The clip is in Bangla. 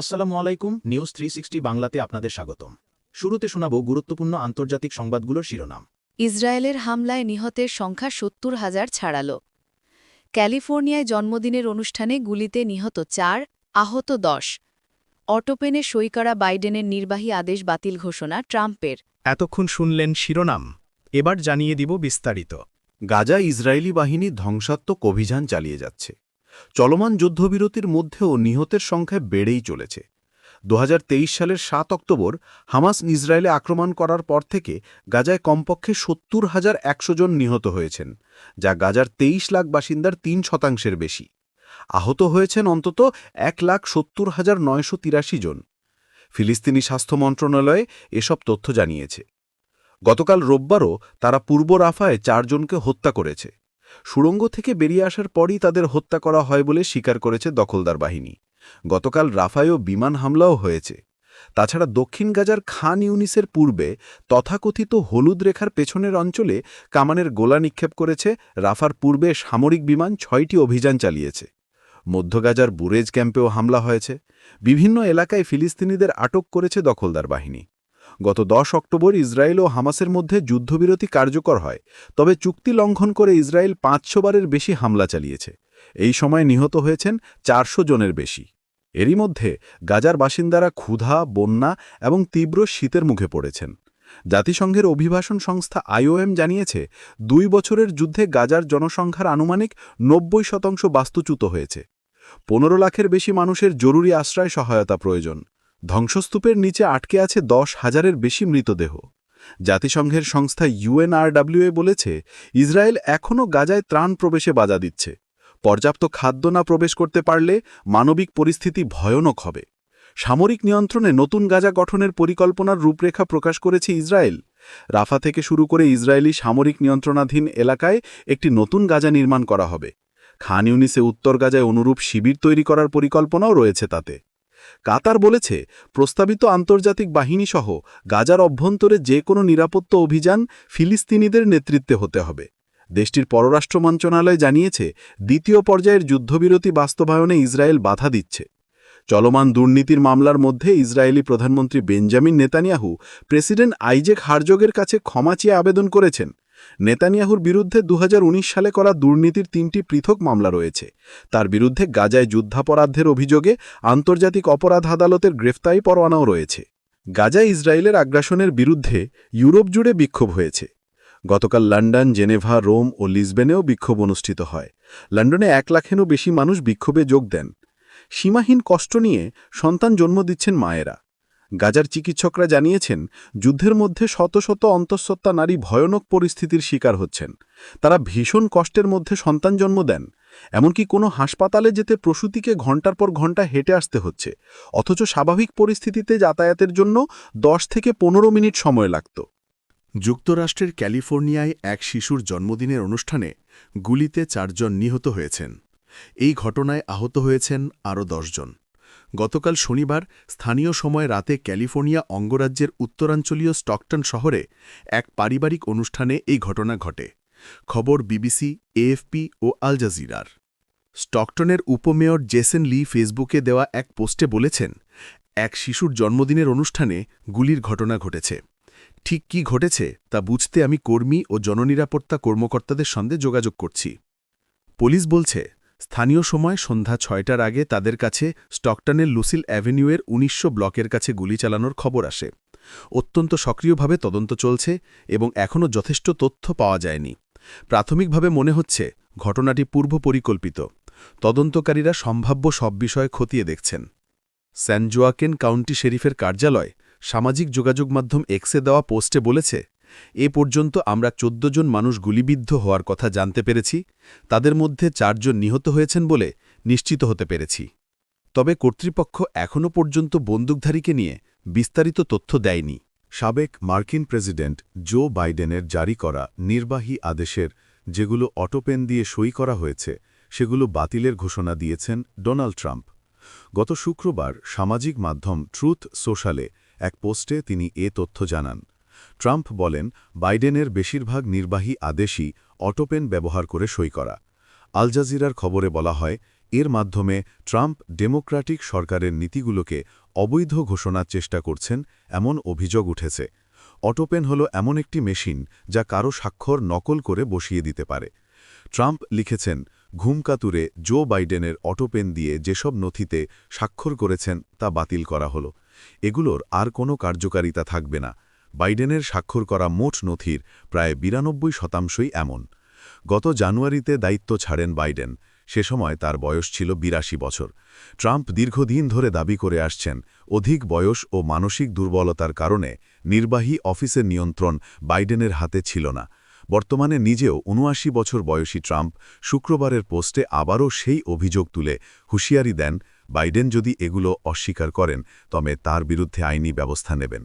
আসসালামু আলাইকুম নিউজ থ্রি বাংলাতে আপনাদের স্বাগতম। শুরুতে শোনাব গুরুত্বপূর্ণ আন্তর্জাতিক সংবাদগুলোর শিরোনাম। ইসরায়েলের হামলায় নিহতের সংখ্যা সত্তর হাজার ছাড়াল। ক্যালিফোর্নিয়ায় জন্মদিনের অনুষ্ঠানে গুলিতে নিহত চার আহত দশ। অটোপেনে সই করা বাইডেনের নির্বাহী আদেশ বাতিল ঘোষণা ট্রাম্পের। এতক্ষণ শুনলেন শিরোনাম। এবার জানিয়ে দিব বিস্তারিত। গাজা ইসরায়েলি বাহিনী ধ্বংসাত্মক অভিযান চালিয়ে যাচ্ছে। চলমান যুদ্ধবিরতির মধ্যেও নিহতের সংখ্যা বেড়েই চলেছে। দু হাজার তেইশ সালের সাত অক্টোবর হামাস ইসরায়েলে আক্রমণ করার পর থেকে গাজায় কমপক্ষে সত্তর হাজার একশো জন নিহত হয়েছেন, যা গাজার তেইশ লাখ বাসিন্দার তিন শতাংশের বেশি। আহত হয়েছেন অন্তত এক লাখ সত্তর হাজার নয়শো তিরাশি জন। ফিলিস্তিনি স্বাস্থ্য মন্ত্রণালয়ে এসব তথ্য জানিয়েছে। গতকাল রোববারও তারা পূর্ব রাফায় চারজনকে হত্যা করেছে। সুড়ঙ্গ থেকে বেরিয়ে আসার পরই তাদের হত্যা করা হয় বলে স্বীকার করেছে দখলদার বাহিনী। গতকাল রাফায়ও বিমান হামলাও হয়েছে। তাছাড়া দক্ষিণ গাজার খান ইউনিসের পূর্বে তথাকথিত হলুদ রেখার পেছনের অঞ্চলে কামানের গোলা নিক্ষেপ করেছে রাফার পূর্বে সামরিক বিমান ছয়টি অভিযান চালিয়েছে। মধ্য গাজার বুরেজ ক্যাম্পেও হামলা হয়েছে। বিভিন্ন এলাকায় ফিলিস্তিনিদের আটক করেছে দখলদার বাহিনী। গত দশ অক্টোবর ইসরায়েল ও হামাসের মধ্যে যুদ্ধবিরতি কার্যকর হয়, তবে চুক্তি লঙ্ঘন করে ইসরায়েল পাঁচশো বারের বেশি হামলা চালিয়েছে। এই সময় নিহত হয়েছেন চারশো জনের বেশি। এরই মধ্যে গাজার বাসিন্দারা ক্ষুধা, বন্যা এবং তীব্র শীতের মুখে পড়েছেন। জাতিসংঘের অভিবাসন সংস্থা আইওএম জানিয়েছে, দুই বছরের যুদ্ধে গাজার জনসংখ্যার আনুমানিক নব্বই শতাংশ বাস্তুচ্যুত হয়েছে। পনেরো লাখের বেশি মানুষের জরুরি আশ্রয় সহায়তা প্রয়োজন। ধ্বংসস্তূপের নিচে আটকে আছে দশ হাজারের বেশি মৃতদেহ। জাতিসংঘের সংস্থা ইউএনআরডাব্লিউএ বলেছে, ইসরায়েল এখনও গাজায় ত্রাণ প্রবেশে বাধা দিচ্ছে। পর্যাপ্ত খাদ্য না প্রবেশ করতে পারলে মানবিক পরিস্থিতি ভয়ানক হবে। সামরিক নিয়ন্ত্রণে নতুন গাজা গঠনের পরিকল্পনার রূপরেখা প্রকাশ করেছে ইসরায়েল। রাফা থেকে শুরু করে ইসরায়েলি সামরিক নিয়ন্ত্রণাধীন এলাকায় একটি নতুন গাজা নির্মাণ করা হবে। খান ইউনিসে উত্তর গাজায় অনুরূপ শিবির তৈরি করার পরিকল্পনাও রয়েছে তাতে। কাতার বলেছে, প্রস্তাবিত আন্তর্জাতিক বাহিনীসহ গাজার অভ্যন্তরে যে কোনো নিরাপত্তা অভিযান ফিলিস্তিনিদের নেতৃত্বে হতে হবে। দেশটির পররাষ্ট্র মন্ত্রণালয় জানিয়েছে, দ্বিতীয় পর্যায়ের যুদ্ধবিরতি বাস্তবায়নে ইসরায়েল বাধা দিচ্ছে। চলমান দুর্নীতির মামলার মধ্যে ইসরায়েলি প্রধানমন্ত্রী বেঞ্জামিন নেতানিয়াহু প্রেসিডেন্ট আইজেক হারজোগের কাছে ক্ষমা চেয়ে আবেদন করেছেন। নেতানিয়াহুর বিরুদ্ধে দু হাজার উনিশ সালে করা দুর্নীতির তিনটি পৃথক মামলা রয়েছে। তার বিরুদ্ধে গাজায় যুদ্ধাপরাধের অভিযোগে আন্তর্জাতিক অপরাধ আদালতের গ্রেফতারি পরোয়ানাও রয়েছে। গাজা ইসরায়েলের আগ্রাসনের বিরুদ্ধে ইউরোপ জুড়ে বিক্ষোভ হয়েছে। গতকাল লন্ডন, জেনেভা, রোম ও লিসবেনেও বিক্ষোভ অনুষ্ঠিত হয়। লন্ডনে এক লাখেরও বেশি মানুষ বিক্ষোভে যোগ দেন। সীমাহীন কষ্ট নিয়ে সন্তান জন্ম দিচ্ছেন মায়েরা। গাজার চিকিৎসকরা জানিয়েছেন, যুদ্ধের মধ্যে শত শত অন্তঃসত্ত্বা নারী ভয়ানক পরিস্থিতির শিকার হচ্ছেন। তারা ভীষণ কষ্টের মধ্যে সন্তান জন্ম দেন। এমনকি কোনো হাসপাতালে যেতে প্রসূতিকে ঘণ্টার পর ঘণ্টা হেঁটে আসতে হচ্ছে। অথচ স্বাভাবিক পরিস্থিতিতে যাতায়াতের জন্য দশ থেকে পনেরো মিনিট সময় লাগত। যুক্তরাষ্ট্রের ক্যালিফোর্নিয়ায় এক শিশুর জন্মদিনের অনুষ্ঠানে গুলিতে চারজন নিহত হয়েছেন। এই ঘটনায় আহত হয়েছেন আরও দশজন গতকাল শনিবার স্থানীয় সময় রাতে ক্যালিফোর্নিয়া অঙ্গরাজ্যের উত্তরাঞ্চলীয় স্টকটন শহরে এক পারিবারিক অনুষ্ঠানে এই ঘটনা ঘটে। খবর বিবিসি, এএফপি ও আল জাজিরার। স্টকটনের উপমেয়র জেসেন লি ফেসবুকে দেওয়া এক পোস্টে বলেছেন, এক শিশুর জন্মদিনের অনুষ্ঠানে গুলির ঘটনা ঘটেছে। ঠিক কি ঘটেছে তা বুঝতে আমি কর্মী ও জননিরাপত্তা কর্মকর্তাদের সঙ্গে যোগাযোগ করছি। পুলিশ বলছে স্থানীয় সময় সন্ধ্যা ছয়টার আগে তাদের কাছে স্টকটনের লুসিল অ্যাভিনিউয়ের উনিশশো ব্লকের কাছে গুলি চালানোর খবর আসে। অত্যন্ত সক্রিয়ভাবে তদন্ত চলছে এবং এখনও যথেষ্ট তথ্য পাওয়া যায়নি। প্রাথমিকভাবে মনে হচ্ছে ঘটনাটি পূর্ব পরিকল্পিত। তদন্তকারীরা সম্ভাব্য সব বিষয় খতিয়ে দেখছেন। স্যানজোয়াকেন কাউন্টি শেরিফের কার্যালয় সামাজিক যোগাযোগ মাধ্যম এক্সে দেওয়া পোস্টে বলেছে এ পর্যন্ত আমরা চোদ্দ জন মানুষ গুলিবিদ্ধ হওয়ার কথা জানতে পেরেছি, তাদের মধ্যে চারজন নিহত হয়েছেন বলে নিশ্চিত হতে পেরেছি। তবে কর্তৃপক্ষ এখনও পর্যন্ত বন্দুকধারীকে নিয়ে বিস্তারিত তথ্য দেয়নি। সাবেক মার্কিন প্রেসিডেন্ট জো বাইডেনের জারি করা নির্বাহী আদেশের যেগুলো অটোপেন দিয়ে সই করা হয়েছে, সেগুলো বাতিলের ঘোষণা দিয়েছেন ডোনাল্ড ট্রাম্প। গত শুক্রবার সামাজিক মাধ্যম ট্রুথ সোশ্যালে এক পোস্টে তিনি এ তথ্য জানান। ট্রাম্প বলেন, বাইডেনের বেশিরভাগ নির্বাহী আদেশই অটোপেন ব্যবহার করে সই করা। আল জাজিরার খবরে বলা হয়, এর মাধ্যমে ট্রাম্প ডেমোক্র্যাটিক সরকারের নীতিগুলোকে অবৈধ ঘোষণার চেষ্টা করছেন এমন অভিযোগ উঠেছে। অটোপেন হল এমন একটি মেশিন যা কারও স্বাক্ষর নকল করে বসিয়ে দিতে পারে। ট্রাম্প লিখেছেন ঘুমকাতুরে জো বাইডেনের অটোপেন দিয়ে যেসব নথিতে স্বাক্ষর করেছেন তা বাতিল করা হল। এগুলোর আর কোনো কার্যকারিতা থাকবে না। বাইডেনের স্বাক্ষর করা মোট নথির প্রায় বিরানব্বই শতাংশই এমন। গত জানুয়ারিতে দায়িত্ব ছাড়েন বাইডেন। সে সময় তার বয়স ছিল বিরাশি বছর। ট্রাম্প দীর্ঘদিন ধরে দাবি করে আসছেন, অধিক বয়স ও মানসিক দুর্বলতার কারণে নির্বাহী অফিসের নিয়ন্ত্রণ বাইডেনের হাতে ছিল না। বর্তমানে নিজেও উনআশি বছর বয়সী ট্রাম্প শুক্রবারের পোস্টে আবারও সেই অভিযোগ তুলে হুঁশিয়ারি দেন, বাইডেন যদি এগুলো অস্বীকার করেন, তবে তার বিরুদ্ধে আইনি ব্যবস্থা নেবেন।